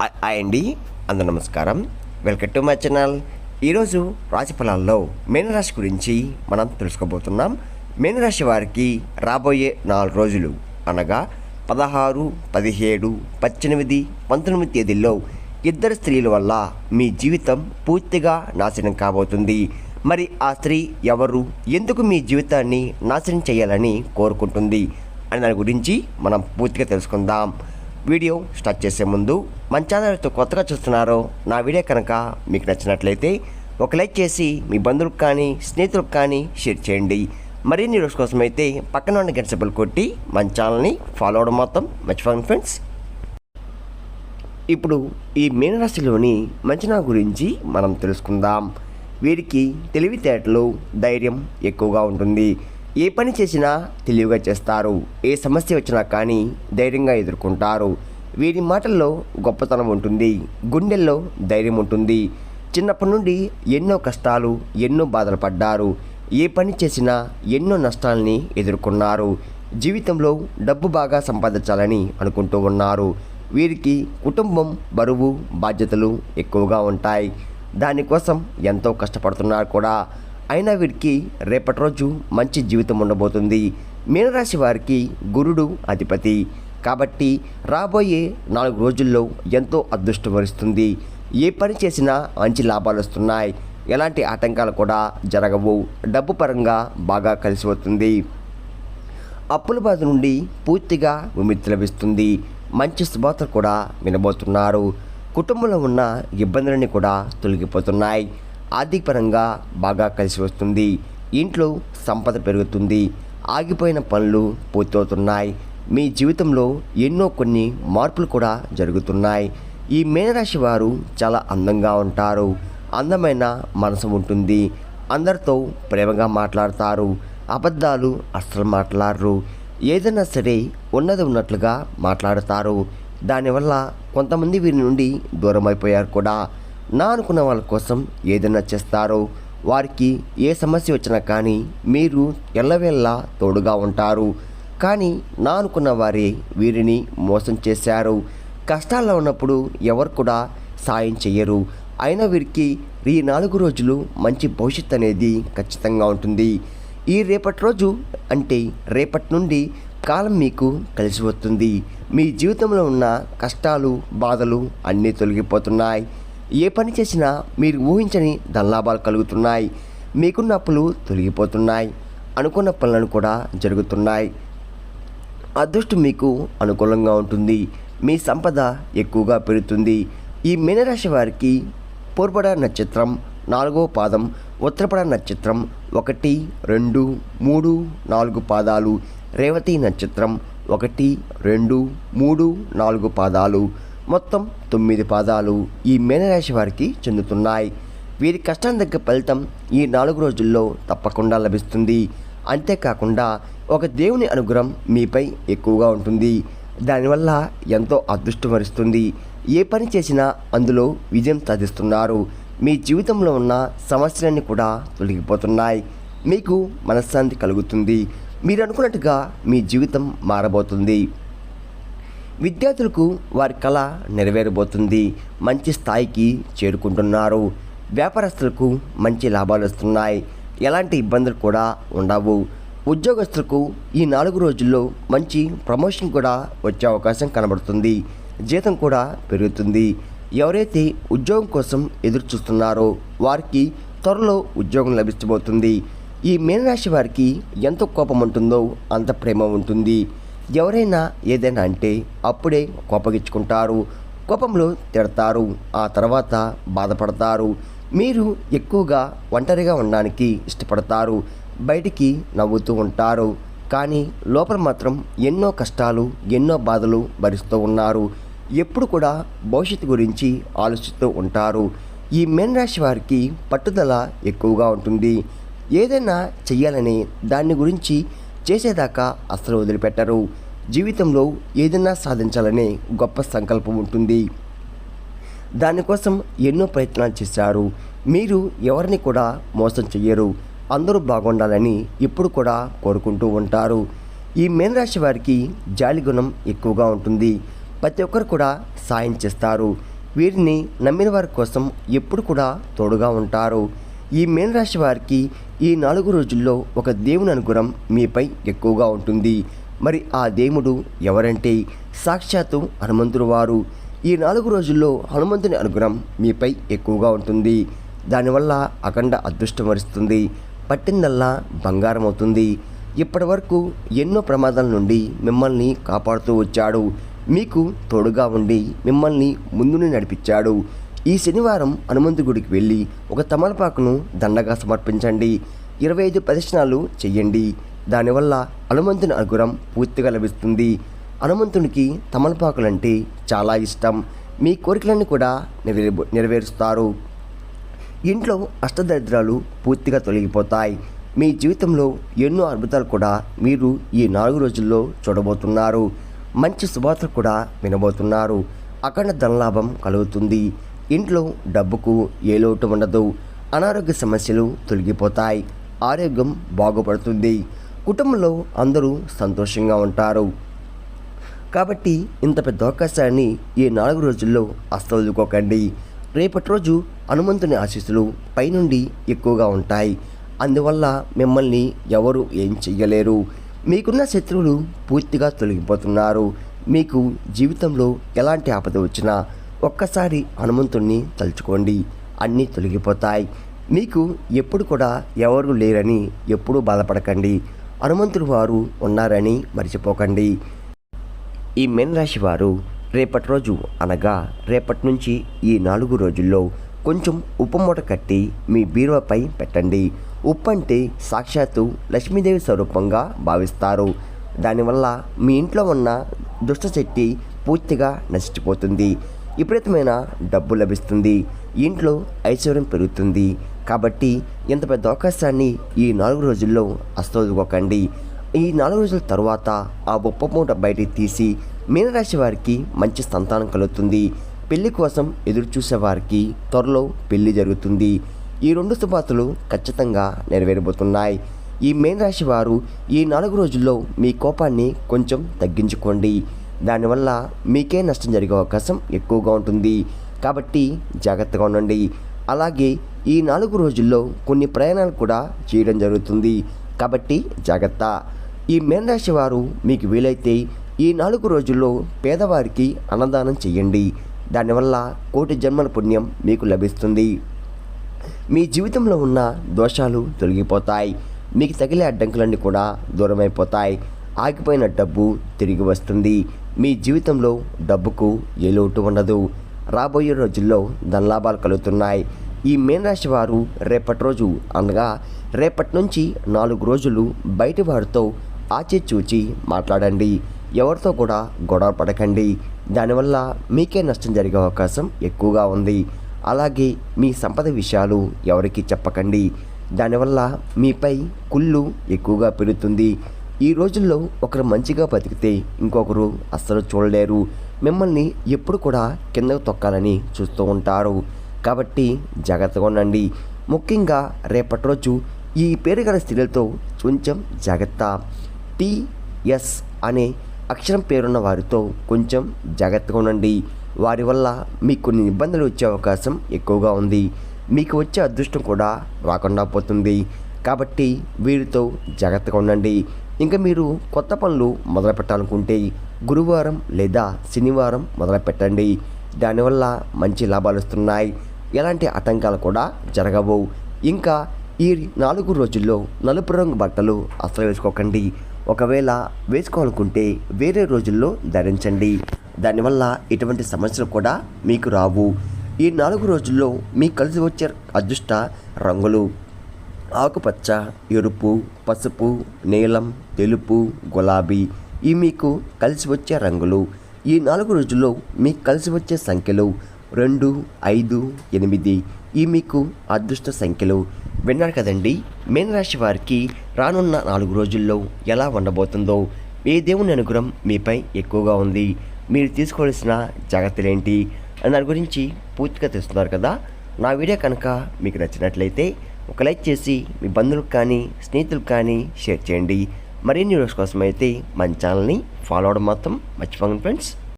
Hi అండి అందరు నమస్కారం. వెల్కమ్ టు మై ఛానల్ ఈరోజు రాశి ఫలాల్లో మీనరాశి గురించి మనం తెలుసుకోబోతున్నాం. మీనరాశి వారికి రాబోయే నాలుగు రోజులు అనగా పదహారు పదిహేడు పద్దెనిమిది పంతొమ్మిది తేదీల్లో ఇద్దరు స్త్రీల వల్ల మీ జీవితం పూర్తిగా నాశనం కాబోతుంది. మరి ఆ స్త్రీ ఎవరు? ఎందుకు మీ జీవితాన్ని నాశనం చేయాలని కోరుకుంటుంది? అని దాని గురించి మనం పూర్తిగా తెలుసుకుందాం. వీడియో స్టార్ట్ చేసే ముందు మన ఛానల్తో కొత్తగా చూస్తున్నారో నా వీడియో కనుక మీకు నచ్చినట్లయితే ఒక లైక్ చేసి మీ బంధువులకు కానీ స్నేహితులకు కానీ షేర్ చేయండి. మరిన్ని రోజు కోసం అయితే పక్కన ఉన్న గంట సబ్బులు కొట్టి మన ఛానల్ని ఫాలో అవడం మొత్తం మర్చిపోండి ఫ్రెండ్స్. ఇప్పుడు ఈ మీనరాశిలోని మంచనా గురించి మనం తెలుసుకుందాం. వీరికి తెలివితేటలు ధైర్యం ఎక్కువగా ఉంటుంది. ఏ పని చేసినా తెలివిగా చేస్తారు. ఏ సమస్య వచ్చినా కానీ ధైర్యంగా ఎదుర్కొంటారు. వీరి మాటల్లో గొప్పతనం ఉంటుంది. గుండెల్లో ధైర్యం ఉంటుంది. చిన్నప్పటి నుండి ఎన్నో కష్టాలు ఎన్నో బాధలు పడ్డారు. ఏ పని చేసినా ఎన్నో నష్టాలని ఎదుర్కొన్నారు. జీవితంలో డబ్బు బాగా సంపాదించాలని అనుకుంటూ ఉన్నారు. వీరికి కుటుంబం బరువు బాధ్యతలు ఎక్కువగా ఉంటాయి. దానికోసం ఎంతో కష్టపడుతున్నారు కూడా. అయినా వీరికి రేపటి రోజు మంచి జీవితం ఉండబోతుంది. మీనరాశి వారికి గురుడు అధిపతి. కాబట్టి రాబోయే నాలుగు రోజుల్లో ఎంతో అదృష్టం వరిస్తుంది. ఏ పని చేసినా మంచి లాభాలు వస్తున్నాయి. ఎలాంటి ఆటంకాలు కూడా జరగవు. డబ్బు పరంగా బాగా కలిసి వస్తుంది. అప్పుల బాధ నుండి పూర్తిగా విముక్తి లభిస్తుంది. మంచి శుభార్తలు కూడా వినబోతున్నారు. కుటుంబంలో ఉన్న ఇబ్బందులన్నీ కూడా తొలగిపోతున్నాయి. ఆర్థికపరంగా బాగా కలిసి వస్తుంది. ఇంట్లో సంపద పెరుగుతుంది. ఆగిపోయిన పనులు పూర్తవుతున్నాయి. మీ జీవితంలో ఎన్నో కొన్ని మార్పులు కూడా జరుగుతున్నాయి. ఈ మీనరాశి వారు చాలా అందంగా ఉంటారు. అందమైన మనసు ఉంటుంది. అందరితో ప్రేమగా మాట్లాడతారు. అబద్ధాలు అస్సలు మాట్లాడరు. ఏదైనా సరే ఉన్నది ఉన్నట్లుగా మాట్లాడతారు. దానివల్ల కొంతమంది వీరి నుండి దూరం అయిపోయారు కూడా. నా అనుకున్న వాళ్ళ కోసం ఏదైనా చేస్తారో వారికి ఏ సమస్య వచ్చినా కానీ మీరు ఎల్లవేళ్ళ తోడుగా ఉంటారు. కానీ నా అనుకున్న వారే వీరిని మోసం చేశారు. కష్టాల్లో ఉన్నప్పుడు ఎవరు కూడా సాయం చెయ్యరు. అయినా వీరికి ఈ నాలుగు రోజులు మంచి భవిష్యత్ అనేది ఖచ్చితంగా ఉంటుంది. ఈ రేపటి రోజు అంటే రేపటి నుండి కాలం మీకు కలిసి వస్తుంది మీ జీవితంలో ఉన్న కష్టాలు బాధలు అన్నీ తొలగిపోతున్నాయి. ఏ పని చేసినా మీరు ఊహించని ధనలాభాలు కలుగుతున్నాయి. మీకున్న అప్పులు తొలగిపోతున్నాయి. అనుకున్న పనులను కూడా జరుగుతున్నాయి. అదృష్టం మీకు అనుకూలంగా ఉంటుంది. మీ సంపద ఎక్కువగా పెరుగుతుంది. ఈ మీనరాశి వారికి పూర్వడ నక్షత్రం నాలుగో పాదం ఉత్తరపడ నక్షత్రం ఒకటి రెండు మూడు నాలుగు పాదాలు రేవతి నక్షత్రం ఒకటి రెండు మూడు నాలుగు పాదాలు మొత్తం తొమ్మిది పాదాలు ఈ మీనరాశి వారికి చెందుతున్నాయి. వీరి కష్టం దగ్గర ఫలితం ఈ నాలుగు రోజుల్లో తప్పకుండా లభిస్తుంది. అంతేకాకుండా ఒక దేవుని అనుగ్రహం మీపై ఎక్కువగా ఉంటుంది. దానివల్ల ఎంతో అదృష్టం వరిస్తుంది. ఏ పని చేసినా అందులో విజయం సాధిస్తున్నారు. మీ జీవితంలో ఉన్న సమస్యలన్నీ కూడా తొలగిపోతున్నాయి. మీకు మనశ్శాంతి కలుగుతుంది. మీరు అనుకున్నట్టుగా మీ జీవితం మారబోతుంది. విద్యార్థులకు వారి కళ నెరవేరబోతుంది. మంచి స్థాయికి చేరుకుంటున్నారు. వ్యాపారస్తులకు మంచి లాభాలు వస్తున్నాయి. ఎలాంటి ఇబ్బందులు కూడా ఉండవు. ఉద్యోగస్తులకు ఈ నాలుగు రోజుల్లో మంచి ప్రమోషన్ కూడా వచ్చే అవకాశం కనబడుతుంది. జీతం కూడా పెరుగుతుంది. ఎవరైతే ఉద్యోగం కోసం ఎదురు చూస్తున్నారో వారికి త్వరలో ఉద్యోగం లభించబోతుంది. ఈ మీనరాశి వారికి ఎంత కోపం ఉంటుందో అంత ప్రేమ ఉంటుంది. ఎవరైనా ఏదైనా అంటే అప్పుడే కోపగించుకుంటారు. కోపంలో తిడతారు. ఆ తర్వాత బాధపడతారు. మీరు ఎక్కువగా ఒంటరిగా ఉండడానికి ఇష్టపడతారు. బయటికి నవ్వుతూ ఉంటారు. కానీ లోపల మాత్రం ఎన్నో కష్టాలు ఎన్నో బాధలు భరిస్తూ ఉన్నారు. ఎప్పుడు కూడా భవిష్యత్తు గురించి ఆలోచిస్తూ ఉంటారు. ఈ మేన్ రాశి వారికి పట్టుదల ఎక్కువగా ఉంటుంది. ఏదైనా చెయ్యాలని దాని గురించి చేసేదాకా అస్సలు వదిలిపెట్టరు. జీవితంలో ఏదైనా సాధించాలనే గొప్ప సంకల్పం ఉంటుంది. దానికోసం ఎన్నో ప్రయత్నాలు చేశారు. మీరు ఎవరిని కూడా మోసం చెయ్యరు. అందరూ బాగుండాలని ఎప్పుడు కూడా కోరుకుంటూ ఉంటారు. ఈ మేనరాశి వారికి జాలి గుణం ఎక్కువగా ఉంటుంది. ప్రతి ఒక్కరు కూడా సాయం చేస్తారు. వీరిని నమ్మిన వారి కోసం ఎప్పుడు కూడా తోడుగా ఉంటారు. ఈ మీనరాశి వారికి ఈ నాలుగు రోజుల్లో ఒక దేవుని అనుగ్రహం మీపై ఎక్కువగా ఉంటుంది. మరి ఆ దేవుడు ఎవరంటే? సాక్షాత్తు హనుమంతుడు వారు. ఈ నాలుగు రోజుల్లో హనుమంతుని అనుగ్రహం మీపై ఎక్కువగా ఉంటుంది. దానివల్ల అఖండ అదృష్టం వరిస్తుంది. పట్టిందల్లా బంగారం అవుతుంది. ఇప్పటి వరకు ఎన్నో ప్రమాదాల నుండి మిమ్మల్ని కాపాడుతూ వచ్చాడు. మీకు తోడుగా ఉండి మిమ్మల్ని ముందుని నడిపించాడు. ఈ శనివారం హనుమంతు గుడికి వెళ్ళి ఒక తమలపాకును దండగా సమర్పించండి. ఇరవై ఐదు ప్రదర్శనలు చెయ్యండి. దానివల్ల హనుమంతుని అనుగ్రహం పూర్తిగా లభిస్తుంది. హనుమంతునికి తమలపాకులంటే చాలా ఇష్టం. మీ కోరికలన్నీ కూడా నెరవే నెరవేరుస్తారు. ఇంట్లో అష్టదరిద్రాలు పూర్తిగా తొలగిపోతాయి. మీ జీవితంలో ఎన్నో అద్భుతాలు కూడా మీరు ఈ నాలుగు రోజుల్లో చూడబోతున్నారు. మంచి శుభార్తలు కూడా వినబోతున్నారు. అఖండ ధనలాభం కలుగుతుంది. ఇంట్లో డబ్బుకు ఏ లోటు ఉండదు. అనారోగ్య సమస్యలు తొలగిపోతాయి. ఆరోగ్యం బాగుపడుతుంది. కుటుంబంలో అందరూ సంతోషంగా ఉంటారు. కాబట్టి ఇంత పెద్ద అవకాశాన్ని ఈ నాలుగు రోజుల్లో అస్తవదుకోకండి రేపటి రోజు హనుమంతుని ఆశీస్సులు పైనుండి ఎక్కువగా ఉంటాయి. అందువల్ల మిమ్మల్ని ఎవరు ఏం చెయ్యలేరు. మీకున్న శత్రువులు పూర్తిగా తొలగిపోతున్నారు. మీకు జీవితంలో ఎలాంటి ఆపద వచ్చినా ఒక్కసారి హనుమంతుణ్ణి తలుచుకోండి. అన్నీ తొలగిపోతాయి. మీకు ఎప్పుడు కూడా ఎవరు లేరని ఎప్పుడూ బాధపడకండి. హనుమంతుడు వారు ఉన్నారని మర్చిపోకండి. ఈ మెన్ రాశి వారు రేపటి రోజు అనగా రేపటి నుంచి ఈ నాలుగు రోజుల్లో కొంచెం ఉప్పు మూట కట్టి మీ బీరువాపై పెట్టండి. ఉప్పు అంటే సాక్షాత్తు లక్ష్మీదేవి స్వరూపంగా భావిస్తారు. దానివల్ల మీ ఇంట్లో ఉన్న దుష్టశక్తి పూర్తిగా నశించిపోతుంది. విపరీతమైన డబ్బు లభిస్తుంది. ఇంట్లో ఐశ్వర్యం పెరుగుతుంది. కాబట్టి ఇంత పెద్ద అవకాశాన్ని ఈ నాలుగు రోజుల్లో అస్తోదుకోకండి ఈ నాలుగు రోజుల తర్వాత ఆ గొప్ప మూట బయటికి తీసి మీనరాశి వారికి మంచి సంతానం కలుగుతుంది. పెళ్ళి కోసం ఎదురు చూసే వారికి త్వరలో పెళ్ళి జరుగుతుంది. ఈ రెండు శుభార్తలు ఖచ్చితంగా నెరవేరబోతున్నాయి. ఈ మేన్ రాశి వారు ఈ నాలుగు రోజుల్లో మీ కోపాన్ని కొంచెం తగ్గించుకోండి. దానివల్ల మీకే నష్టం జరిగే అవకాశం ఎక్కువగా ఉంటుంది. కాబట్టి జాగ్రత్తగా ఉండండి. అలాగే ఈ నాలుగు రోజుల్లో కొన్ని ప్రయాణాలు కూడా చేయడం జరుగుతుంది. కాబట్టి జాగ్రత్త. ఈ మేనరాశి వారు మీకు వీలైతే ఈ నాలుగు రోజుల్లో పేదవారికి అన్నదానం చేయండి. దానివల్ల కోటి జన్మల పుణ్యం మీకు లభిస్తుంది. మీ జీవితంలో ఉన్న దోషాలు తొలగిపోతాయి. మీకు తగిలే అడ్డంకులన్నీ కూడా దూరమైపోతాయి. ఆగిపోయిన డబ్బు తిరిగి వస్తుంది. మీ జీవితంలో డబ్బుకు ఏ లోటు ఉండదు. రాబోయే రోజుల్లో ధనలాభాలు కలుగుతున్నాయి. ఈ మీనరాశి వారు రేపటి రోజు అనగా రేపటి నుంచి నాలుగు రోజులు బయటి వారితో ఆచిచూచి మాట్లాడండి. ఎవరితో కూడా గొడవ పడకండి. దానివల్ల మీకే నష్టం జరిగే అవకాశం ఎక్కువగా ఉంది. అలాగే మీ సంపద విషయాలు ఎవరికి చెప్పకండి. దానివల్ల మీపై కుళ్ళు ఎక్కువగా పెరుగుతుంది. ఈ రోజుల్లో ఒకరు మంచిగా బతికితే ఇంకొకరు అస్సలు చూడలేరు. మిమ్మల్ని ఎప్పుడు కూడా కిందకు తొక్కాలని చూస్తూ ఉంటారు. కాబట్టి జాగ్రత్తగా ఉండండి. ముఖ్యంగా రేపటి రోజు ఈ పేరు గల స్త్రీలతో కొంచెం జాగ్రత్త. టిఎస్ అనే అక్షరం పేరున్న వారితో కొంచెం జాగ్రత్తగా ఉండండి. వారి వల్ల మీకు కొన్ని ఇబ్బందులు వచ్చే అవకాశం ఎక్కువగా ఉంది. మీకు వచ్చే అదృష్టం కూడా రాకుండా పోతుంది. కాబట్టి వీరితో జాగ్రత్తగా ఉండండి. ఇంకా మీరు కొత్త పనులు మొదలు పెట్టాలనుకుంటే గురువారం లేదా శనివారం మొదలు పెట్టండి దానివల్ల మంచి లాభాలు వస్తున్నాయి. ఎలాంటి ఆటంకాలు కూడా జరగవు ఇంకా ఈ నాలుగు రోజుల్లో నలుపు రంగు బట్టలు అసలు వేసుకోకండి. ఒకవేళ వేసుకోవాలనుకుంటే వేరే రోజుల్లో ధరించండి. దానివల్ల ఎటువంటి సమస్యలు కూడా మీకు రావు. ఈ నాలుగు రోజుల్లో మీకు కలిసి వచ్చే అదృష్ట రంగులు ఆకుపచ్చ ఎరుపు పసుపు నీలం తెలుపు గులాబీ ఈ మీకు కలిసి వచ్చే రంగులు. ఈ నాలుగు రోజుల్లో మీకు కలిసి వచ్చే సంఖ్యలు రెండు ఐదు ఎనిమిది ఈ మీకు అదృష్ట సంఖ్యలు. విన్నారు కదండి మీనరాశి వారికి రానున్న నాలుగు రోజుల్లో ఎలా ఉండబోతుందో. ఏ దేవుని అనుగ్రహం మీపై ఎక్కువగా ఉంది? మీరు తీసుకోవాల్సిన జాగ్రత్తలు ఏంటి దాని గురించి పూర్తిగా తెలుస్తున్నారు కదా. నా వీడియో కనుక మీకు నచ్చినట్లయితే ఒక లైక్ చేసి మీ బంధువులకు కానీ స్నేహితులకు కానీ షేర్ చేయండి. మరిన్ని వీడియోస్ కోసం అయితే మన ఛానల్ని ఫాలో అవడం మాత్రం మర్చిపోండి ఫ్రెండ్స్.